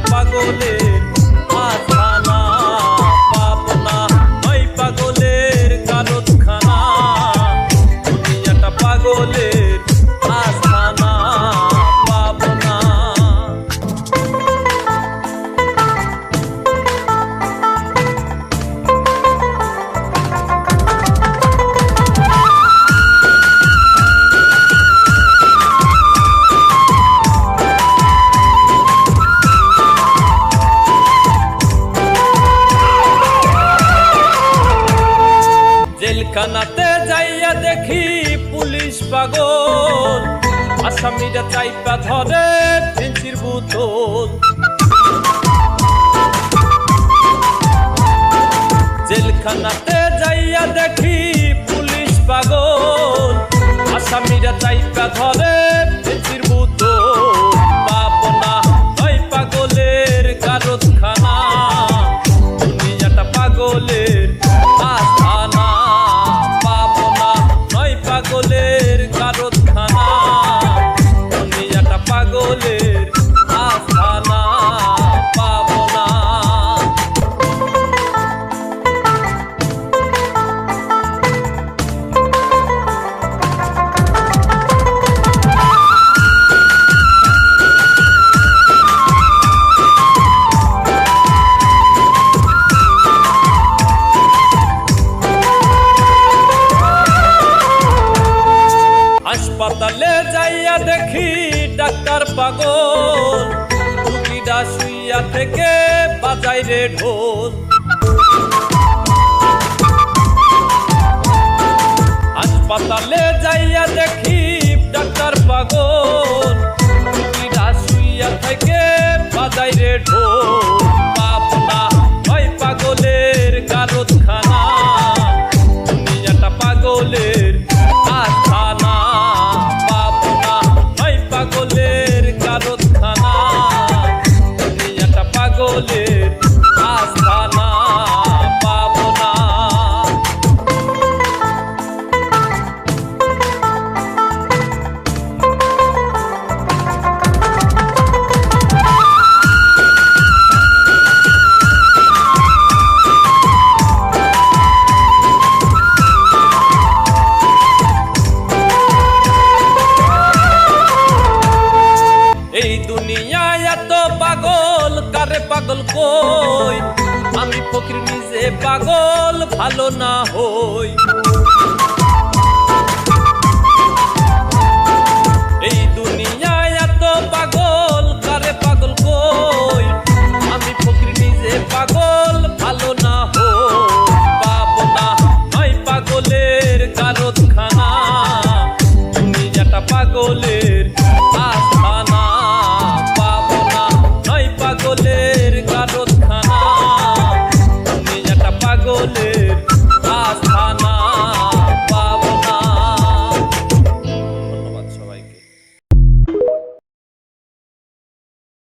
খানা দুনিয়াটা জেলখানাতে যাইয়া দেখি পুলিশ পাগল। আসামিরা চাইপা ধরে দেখি ডাক্তার পাগল। রুগীরা শুইয়া থেকে বাজাই রে ঢোল। হাসপাতালে যাইয়া দেখি ডাক্তার পাগল। রুগীরা শুইয়া থেকে বাজাই রে ঢোল। ওই পাগলের কারখানা দুনিয়াটা পাগলের পাগল কই? আমি ফকির নিজে পাগল, ভালো না হই। এই দুনিয়ায় এত পাগল, কারে পাগল কই? আমি ফকির নিজে পাগল, ভালো না হই। পাবো না নয় পাগলের কারত খানা দুনিয়াটা পাগলের